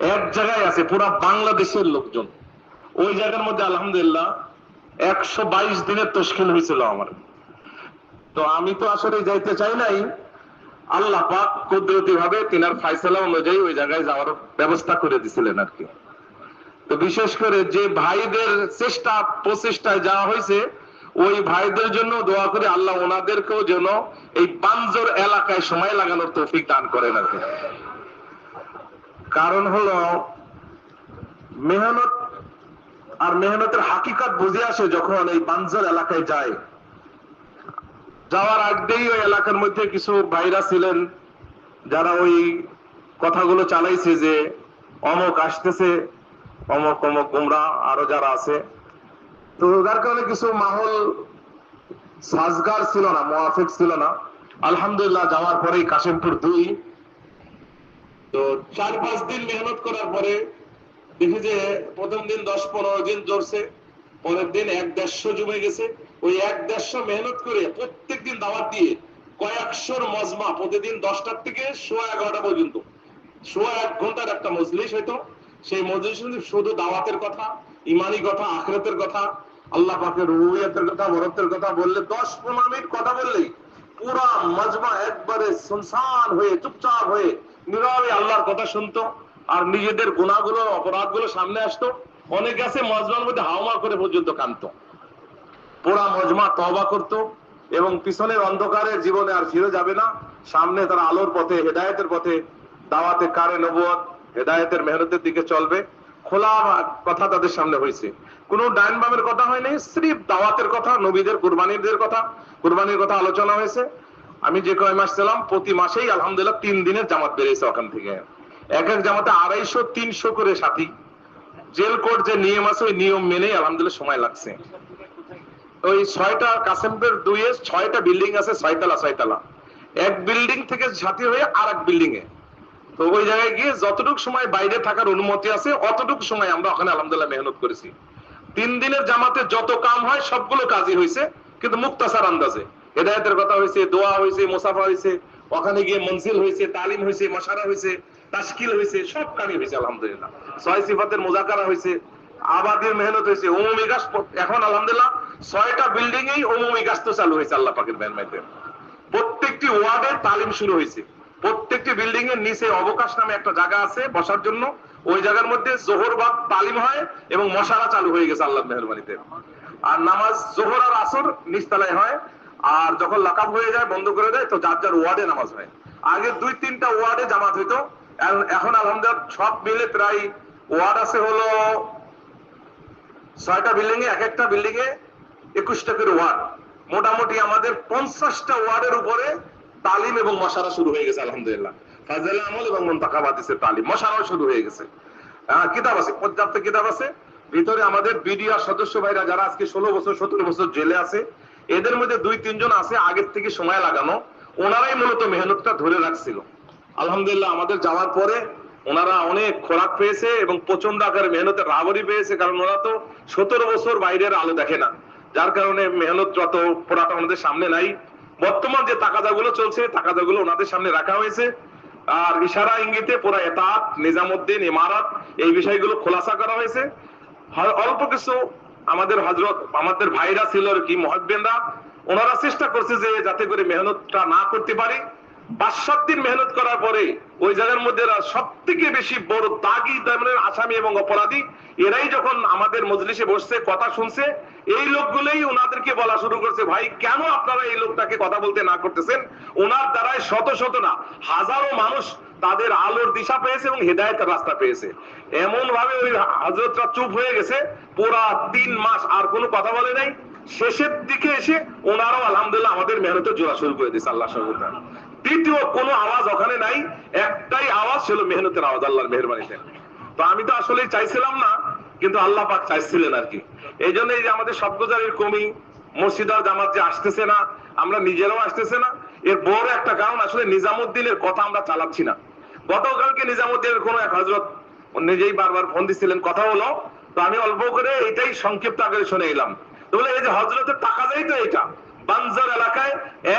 এক জায়গায় আছে, পুরা বাংলাদেশের লোকজন। ওই জায়গার মধ্যে আলহামদুলিল্লাহ একশো বাইশ দিনের তশকিল হয়েছিল আমার। তো আমি তো আসলে যাইতে চাই নাই। আল্লাহ পাক কুদরতি ভাবে তিনার ফাইসলা অনুযায়ী ওই জায়গায় যাওয়ার ব্যবস্থা করে দিছিলেন আর কি। তো বিশেষ করে যে ভাইদের চেষ্টা, প্রচেষ্টায় যাওয়া হয়েছে, ওই ভাইদের জন্য দোয়া করে আল্লাহ ওনাদেরকেও যেন এই পাঞ্জর এলাকায় সময় লাগানোর তৌফিক দান করেন আর কি। কারণ হলো, মেহনত আর মেহনতের হাকিকত বুঝে আসে যখন এই বাঞ্জর এলাকায় যায়। যাওয়ার আগেই ওই এলাকার মধ্যে কিছু ভাইরা ছিলেন, যারা ওই কথাগুলো চালাইছে যে অমক আসতেছে, অমক অমক গুমরা আরও যারা আছে। তো যার কারণে কিছু মাহল সাজগার ছিল না, মোয়াফিক ছিল না। আলহামদুলিল্লাহ যাওয়ার পরেই কাশিমপুর দুই তো চার, পাঁচ দিন মেহনত করার পরে দেখি যে প্রথম দিন দশ, পনেরো দিন জড়ছে পরের দিন এক দেড়শো জমে গেছে। ওই এক দেড়শো মেহনত করে প্রত্যেক দিন দাওয়াত দিয়ে কয়েকশোর মজমা প্রতিদিন দশটার থেকে সোয়া এগারোটা পর্যন্ত। সোয়া এক ঘণ্টার একটা মজলিস হয়তো সেই মজলিস শুধু দাওয়াতের কথা, ইমানি কথা, আখরাতের কথা, আল্লাহ পাকের রুহিয়াতের কথা বরত্বের কথা বললে দশ, পনেরো মিনিট কথা বললেই পুরা মজমা একবারে সুনসান হয়ে, চুপচাপ হয়ে নীরবে আল্লাহর কথা শুনতো, আর নিজেদের গুণাগুলো অপরাধগুলো সামনে আসতো। অনেকে আছে মজমার মধ্যে হাওমা করে পর্যন্ত কানতো পুরা মজমা তবা করত এবং পিছনের অন্ধকারে জীবনে আর ফিরে যাবে না। সামনে তারা আলোর পথে, হেদায়েতের পথে, দাওয়াতে কারে নবুয়ত, হেদায়েতের মেহনতের দিকে চলবে। খোলা কথা তাদের সামনে হয়েছে। কোন ডাইন বামের কথা হয়নি, স্রিফ দাওয়াতের কথা, নবীদের কুরবানিদের কথা, কুরবানির কথা আলোচনা হয়েছে। আমি যে কয় মাস ছিলাম, প্রতি মাসেই আলহামদুলিল্লাহ তিন দিনের জামাত বেরিয়েছে ওখান থেকে। এক এক জামাতে আড়াইশো, তিনশো করে সাথী। জেল কোর্ট যে নিয়ম আছে, ওই নিয়ম মেনেই আলহামদুলিল্লাহ সময় লাগছে। ওই ছয়টা কাসেমপুর দুইয়ে ছয়টা বিল্ডিং আছে, ছয়তলা ছয়তলা। এক বিল্ডিং থেকে সাথী হয়ে আর এক বিল্ডিং এ। তো ওই জায়গায় গিয়ে যতটুকু সময় বাইরে থাকার অনুমতি আছে, অতটুকু সময় আমরা ওখানে আলহামদুলিল্লাহ মেহনত করেছি। তিন দিনের জামাতে যত কাম হয়, সবগুলো কাজই হয়েছে কিন্তু মুক্তাসার আন্দাজে। হেদায়তের কথা হয়েছে, দোয়া হয়েছে, মুসাফা হয়েছে, ওখানে গিয়ে মনসিল হয়েছে, তালিম হয়েছে, মশারা হয়েছে তাস্কিল হয়েছে, সব কামই হয়েছে, আলহামদুলিল্লাহ। ছয় সিফাতের মোজাকারা হয়েছে, আবাদের মেহনত হয়েছে অমুমি গাছ এখন আলহামদুলিল্লাহ ছয়টা বিল্ডিং এই অমুমি গাছ তো চালু হয়েছে আল্লাহ পাকের মেহনতে প্রত্যেকটি ওয়ার্ডে তালিম শুরু হয়েছে। প্রত্যেকটি বিল্ডিং এর নিচে অবকাশ নামে একটা জায়গা আছে বসার জন্য। ওই জায়গার মধ্যে জোহর বাদ তালিম হয় এবং মশারা চালু হয়ে গেছে আল্লাহ মেহরবানিতে। আর নামাজ জোহর আর আসর নিচতলায় হয়। আর যখন লাকাব হয়ে যায়, বন্ধ করে দেয়, তো যার যার ওয়ার্ডে নামাজ হয়। আগে দুই, তিনটা ওয়ার্ডে জামাত হইতো। এখন আলহামদুলিল্লাহ সব মিলে প্রায় ওয়ার্ড আছে হলো ছয়টা বিল্ডিং এ এক একটা বিল্ডিং এ একুশটা করে ওয়ার্ড। মোটামুটি আমাদের পঞ্চাশটা ওয়ার্ডের উপরে তালিম এবং মশারা শুরু হয়ে গেছে, আলহামদুলিল্লাহ। ফাজল আমল এবং মন্তাকাবাদিসের তালিম, মশারাও শুরু হয়ে গেছে। কিতাব আছে, পর্যাপ্ত কিতাব আছে। ভিতরে আমাদের বিডিআর সদস্য ভাইরা যারা আজকে ষোলো বছর, সতেরো বছর জেলে আছে এদের মধ্যে দুই, তিনজন আছে আগের থেকে সময় লাগানো। ওনারাই মূলত মেহনতটা ধরে রাখছিল। আলহামদুলিল্লাহ আমাদের যাওয়ার পরে ওনারা অনেক খোরাক পেয়েছে এবং প্রচণ্ড আকারে মেহনতের রাবরি পেয়েছে, কারণ ওরা তো সতেরো বছর বাইরের আলো দেখে না। যার কারণে মেহনত যত পড়াটা ওনাদের সামনে নাই। বর্তমান যে তাকাদাগুলো চলছে, তাকাদাগুলো ওনাদের সামনে রাখা হয়েছে। আর ইশারা ইঙ্গিতে পুরা এতাত, নিজামুদ্দিন, ইমারাত, এই বিষয়গুলো খোলাসা করা হয়েছে। অল্প কিছু আমাদের হজরত আমাদের ভাইরা ছিল কি মহাজবেনরা ওনারা চেষ্টা করছে যে যাতে করে মেহনতটা না করতে পারি। পাঁচ, সাত দিন মেহনত করার পরে ওই জায়গার মধ্যে সব থেকে বেশি বড় দাগি আসামি এবং অপরাধী। এরাই যখন আমাদের মজলিসে বসছে, কথা শুনছে, এই লোকগুলোই ওনাদেরকে বলা শুরু করছে, ভাই, কেন আপনারা এই লোকটাকে কথা বলতে না করতেছেন? ওনার দ্বারাই শত শত না, হাজারো মানুষ তাদের আলোর দিশা পেয়েছে এবং হেদায়তের রাস্তা পেয়েছে। এমন ভাবে ওই হজরতরা চুপ হয়ে গেছে। পুরা তিন মাস আর কোনো কথা বলে নাই। শেষের দিকে এসে ওনারাও আলহামদুলিল্লাহ আমাদের মেহনতের জোড়া শুরু করে দিয়েছে আল্লাহ সহযোগিতা দ্বিতীয় কোনো আওয়াজ ওখানে নাই। একটাই আওয়াজ ছিল মেহনতের আওয়াজ, আল্লাহর মেহরবানিতে তো আমি তো আসলে চাইছিলাম না, কিন্তু আল্লাহ পাক চাইছিলেন আর কি। এই জন্য এই যে আমাদের সবগুজারের কমি মসজিদার জামাত যে আসতেছে না, আমরা নিজেরাও আসতেছে না। এর বড় একটা কারণ আসলে নিজামুদ্দিনের কথা আমরা চালাচ্ছি না। গতকালকে নিজামুদ্দিনের কোন এক হজরত নিজেই বারবার ফোন দিচ্ছিলেন কথা হলো, তো আমি অল্প করে এটাই সংক্ষিপ্ত আকারে শুনে এলাম বলে, এই যে হজরতের টাকা দেয় তো এটা, বানজার এলাকায়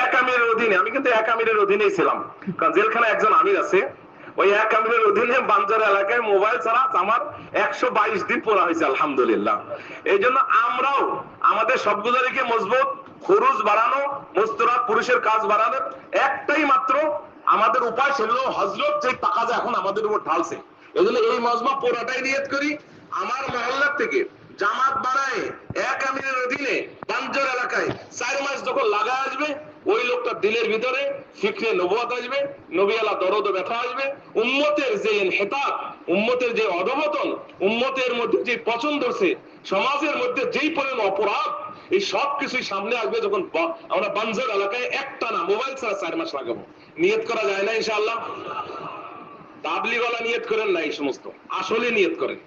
এক আমিরের অধীনে, আমি কিন্তু এক আমিরের অধীনেই ছিলাম, কারণ জেলখানায় একজন আমির আছে, ওই এক আমিরের অধীনে বাঞ্জার এলাকায় মোবাইল ছাড়া আমার একশো বাইশ দিন পড়া হয়েছে, আলহামদুলিল্লাহ। এই জন্য আমরাও আমাদের সবগুলোকে মজবুত, খরচ বাড়ানো মস্তরা পুরুষের কাজ বাড়ানোর একটাই মাত্র আমাদের উপায় সেগুলো হজরত যে যে এখন আমাদের উপর ঢালছে। এই জন্য এই মজমা পুরাটাই নিয়ত করি। আমার মহল্লার থেকে জামাত বানায় এক আমিরের অধীনে বাঞ্জর এলাকায় চার মাস যখন লাগা আসবে, ওই লোকটা দিলের ভিতরে ফিকরে নবুয়াত আসবে নবিয়ালা দরদ ব্যথা আসবে। উম্মতের যে হেতাত উম্মতের যে অধবতন উম্মতের মধ্যে যে পছন্দ হচ্ছে সমাজের মধ্যে যেই পরিমাণ অপরাধ এই সব কিছুই সামনে আসবে যখন আমরা বাঞ্জর এলাকায় একটা না, মোবাইল ছাড়া চার মাস লাগাবো। নিয়ত করা যায় না ইনশাআল্লাহ। তাবলিওয়ালা নিয়ত করেন না এই সমস্ত। আসলে নিয়ত করেন।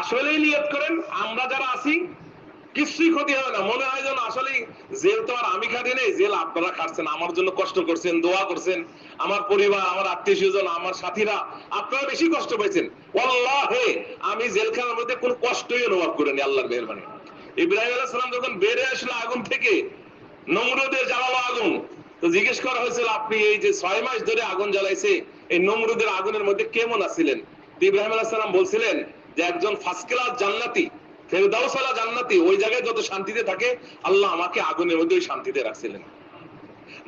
আসলেই নিয়ত করেন। আমরা যারা আছি, কিছুই ক্ষতি হবে না। মনে হয় যেন আসলে জেল তো আর আমি খাটি নেই, জেল আপনারা খাটছেন, আমার জন্য কষ্ট করছেন, দোয়া করছেন। আমার পরিবার, আমার আত্মীয় স্বজন, আমার সাথীরা, আপনারা বেশি কষ্ট পেয়েছেন আমি জেলখানার মধ্যে কোনো কষ্টই অনুভব করিনি, আল্লাহর মেহরবানি। ইব্রাহিম আলাইহিস সালাম যখন বেড়ে আসলো আগুন থেকে, নমরুদের জ্বালালো আগুন। তো জিজ্ঞেস করা হয়েছিল, আপনি এই যে ছয় মাস ধরে আগুন জ্বালাইছে, এই নমরুদের আগুনের মধ্যে কেমন আছিলেন? ইব্রাহিম আলাইহিস সালাম বলছিলেন যে, একজন ফার্স্ট ক্লাস জান্নাতি ফেরদাউসালা জান্নাতি, ওই জায়গায় যত শান্তিতে থাকে, আল্লাহ আমাকে আগুনের মধ্যে ওই শান্তিতে রাখছিলেন।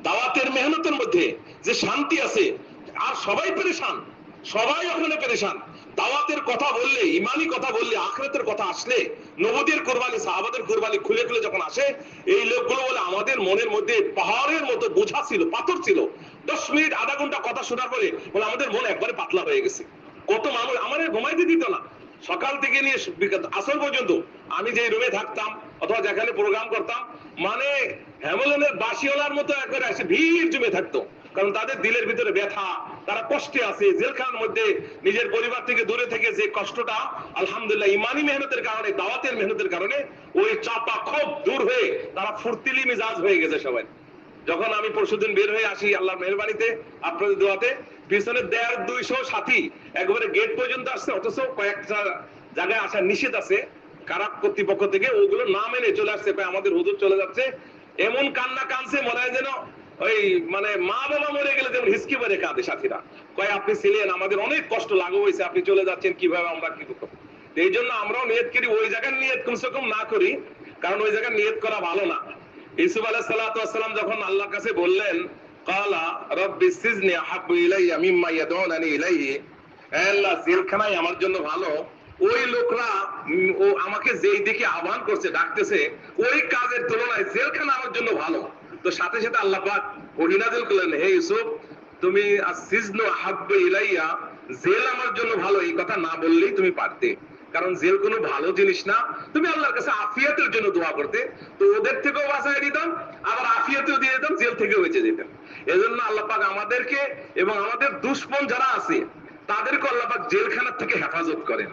দাওয়াতের মেহনতের মধ্যে যে শান্তি আছে, আর সবাই পেরেশান। সবাই ওখানে পেরেশান। দাওয়াতের কথা বললে, ইমানি কথা বললে, আখরাতের কথা আসলে নবদের কোরবানি, সাহাবাদের কোরবানি খুলে খুলে যখন আসে, এই লোকগুলো বলে, আমাদের মনের মধ্যে পাহাড়ের মতো বোঝা ছিল, পাথর ছিল। দশ মিনিট, আধা ঘণ্টা কথা শোনার পরে বলে, আমাদের মন একবারে পাতলা হয়ে গেছে। কত মানুষ আমাদের ঘুমাইতে দিত না। সকাল থেকে নিয়ে আসর পর্যন্ত আমি যে রুমে থাকতাম, অথবা যেখানে প্রোগ্রাম করতাম মানে হ্যামলনের বাসিওয়ালার মতো একবারে এসে ভিড় জমে থাকতো। কারণ তাদের দিলের ভিতরে ব্যথা তারা কষ্টে আছে, জেলখানার মধ্যে নিজের পরিবার থেকে দূরে থেকে যে কষ্টটা, আলহামদুলিল্লাহ, ইমানি মেহনতের কারণে, দাওয়াতের মেহনতের কারণে ওই চাপা খুব দূর হয়ে তারা ফুর্তিলি মিজাজ হয়ে গেছে সবাই। যখন আমি পরশুদিন বের হয়ে আসি আল্লাহর মেহরবানিতে, আপনাদের দোয়াতে, পিছনে দেড় দুইশো সাথী একবারে গেট পর্যন্ত আসছে, অথচ কয়েকটা জায়গায় আসার নিষেধ আছে। কারা কর্তৃপক্ষ থেকে ওগুলো না মেনে চলে আসছে আমাদের হুজুর চলে যাচ্ছে। এমন কান্না কানছে মনে হয় যেন ওই মানে মা বাবা মরে গেলে যেমন হিসকি মেরে কাঁদে সাথীরা। কয়, আপনি ছিলেন, আমাদের অনেক কষ্ট লাগু হয়েছে আপনি চলে যাচ্ছেন, কীভাবে আমরা কি করব? এই জন্য আমরাও নিয়ত করি, ওই জায়গার নিয়ত কমসে কম না করি, কারণ ওই জায়গার নিয়ত করা ভালো না। ইসুফ সালাতু ওয়াসসালাম যখন আল্লাহর কাছে বললেন, কালা রব্বি সিজনি আহাব্বু ইলাইয়া মিম্মা ইয়াদউনানি ইলাইহি আল্লাহ জেলখানাই আমার জন্য ভালো। ওই লোকরা আমাকে যেই দিকে আহ্বান করছে, ডাকতেছে, ওই কাজের তুলনায় জেলখানা আমার জন্য ভালো। তো সাথে সাথে আল্লাহ পাক ওহিনাজুল করলেন, হে ইউসুফ, তুমি সিজনু আহাব্বু ইলাইয়া, জেল আমার জন্য ভালো, এই কথা না বললেই তুমি পারতে। কারণ জেল কোনো ভালো জিনিস না। তুমি আল্লাহর কাছে আফিয়াতের জন্য দোয়া করতে। তো ওদের থেকেও বাঁচাই দিতাম, আবার আফিয়াতেও দিয়ে দিতাম, জেল থেকেও বেঁচে যেতাম। এজন্য আল্লাহ পাক আমাদেরকে এবং আমাদের দুশ্মন যারা আছে, তাদেরকে আল্লাহ পাক জেলখানার থেকে হেফাজত করেন।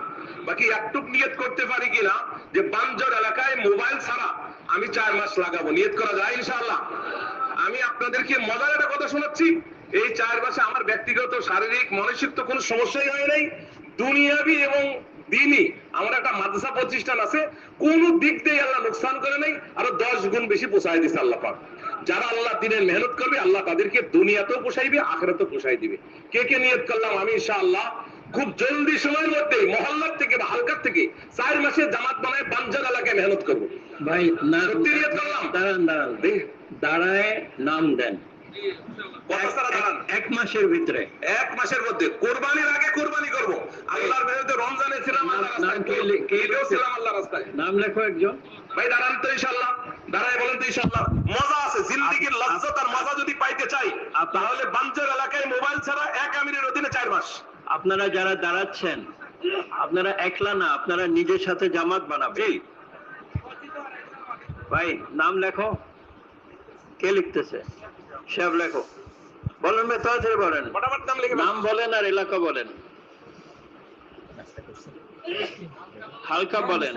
বাকি একটুক নিয়ত করতে পারি কিনা, যে বাঞ্জর এলাকায় মোবাইল ছাড়া আমি চার মাস লাগাবো, নিয়ত করা যায় ইনশাআল্লাহ। আমি আপনাদেরকে মজার একটা কথা শোনাচ্ছি, এই চার মাসে আমার ব্যক্তিগত, শারীরিক, মানসিক তো কোনো সমস্যাই হয় নাই, দুনিয়াবি এবং দিনই আমার একটা মাদ্রাসা প্রতিষ্ঠান আছে, কোন দিক দিয়ে আল্লাহ লোকসান করে নাই, আরও দশ গুণ বেশি পোষায় দিছে আল্লাহ পাক। যারা আল্লাহ দিনের মেহনত করবে, আল্লাহ তাদেরকে দুনিয়াতেও পোষাইবে, আখেরাতেও পোষাই দিবে। কে কে নিয়ত করলাম আমি ইনশাআল্লাহ? খুব জলদি সময়ের মধ্যে মহল্লার থেকে বা হালকার থেকে চার মাসে জামাত বানায় বাঞ্জার এলাকায় মেহনত করব। ভাই না দাঁড়ান দাঁড়ান দাঁড়ায় নাম দেন। এক মাসের ভিতরে। এক মাসের মধ্যে কোরবানির আগে কোরবানি করব। আল্লাহর মেহনতে রমজানে? ছিলাম আল্লাহর রাস্তায়। নাম লেখো একজন। ভাই দাঁড়ান তো ইনশাআল্লাহ। দাঁড়ায় বলেন তো ইনশাআল্লাহ। মজা তাহলে বাঞ্চার এলাকায় মোবাইল ছাড়া এক আমিরের অধীনে চার মাস। আপনারা যারা দাঁড়াচ্ছেন আপনারা একলা না আপনারা নিজের সাথে জামাত বানাবে ভাই নাম লেখো। কে লিখতেছে? সব লেখো। বলেন ভাই তাড়াতাড়ি বলেন। নাম বলেন আর এলাকা বলেন। হালকা বলেন।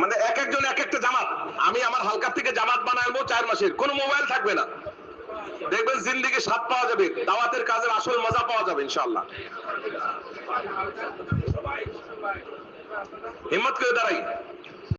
মানে এক একজন আমি আমার হালকার থেকে জামাত বানাবো চার মাসের। কোনো মোবাইল থাকবে না। দেখবেন জিন্দিগি স্বাদ পাওয়া যাবে। দাওয়াতের কাজের আসল মজা পাওয়া যাবে ইনশাল্লাহ হিম্মত করে দাঁড়াই।